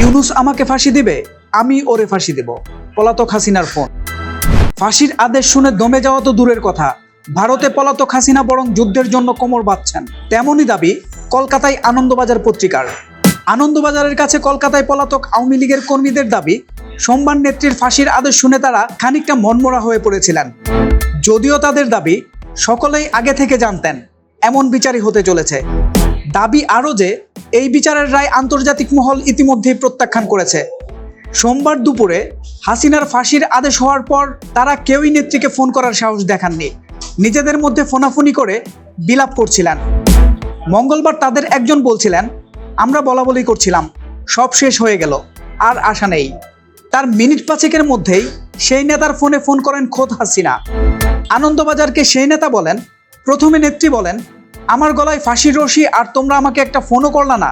ইউনুস আমাকে ফাঁসি দিবে, আমি ওরে ফাঁসি দেব। পলাতক হাসিনার ফোন। ফাঁসির আদেশ শুনে দমে যাওয়া তো দূরের কথা। ভারতে পলাতক হাসিনা বরং যুদ্ধের জন্য কোমর বাঁধছেন। তেমনই দাবি, কলকাতায় আনন্দবাজার পত্রিকার। আনন্দবাজারের কাছে কলকাতায় পলাতক আওয়ামী লীগের কর্মীদের দাবি, সোমবার নেত্রীর ফাঁসির আদেশ শুনে তারা খানিকটা মনমরা হয়ে পড়েছিলেন। যদিও তাদের দাবি, সকলেই আগে থেকে জানতেন, এমন বিচারই হতে চলেছে। দাবি আরও যে, এই বিচারের রায় আন্তর্জাতিক মহল ইতিমধ্যেই প্রত্যাখ্যান করেছে। সোমবার দুপুরে হাসিনার ফাঁসির আদেশ হওয়ার পর তারা কেউই নেত্রীকে ফোন করার সাহস দেখাননি। নিজেদের মধ্যে ফোনাফোনি করে বিলাপ করছিলেন। মঙ্গলবার তাদের একজন বলছিলেন, আমরা বলা বলি করছিলাম, সব শেষ হয়ে গেল, আর আশা নেই। তার মিনিট পাঁচেকের মধ্যেই সেই নেতার ফোনে ফোন করেন খোদ হাসিনা। আনন্দবাজারকে সেই নেতা বলেন, প্রথমে নেত্রী বলেন আমার গলায় ফাঁসির রশি আর তোমরা আমাকে একটা ফোনও করলা না।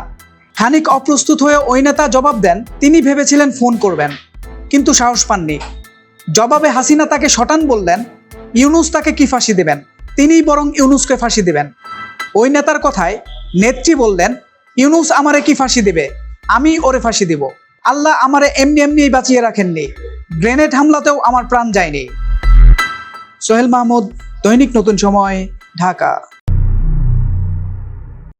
খানিক অপ্রস্তুত হয়ে ওই নেতা জবাব দেন, তিনি ভেবেছিলেন ফোন করবেন, কিন্তু সাহস পাননি। জবাবে হাসিনা তাকে শটান বললেন, ইউনুস তাকে কি ফাঁসি দেবেন? তিনিই বরং ইউনুসকে ফাঁসি দেবেন। ওই নেতার কথায় নেত্রী বললেন, ইউনুস আমারে কি ফাঁসি দেবে? আমি ওরে ফাঁসি দেব। আল্লাহ আমারে এমনি এমনিই বাঁচিয়ে রাখেননি। গ্রেনেড হামলাতেও আমার প্রাণ যায়নি। সোহেল মাহমুদ, দৈনিক নতুন সময়, ঢাকা।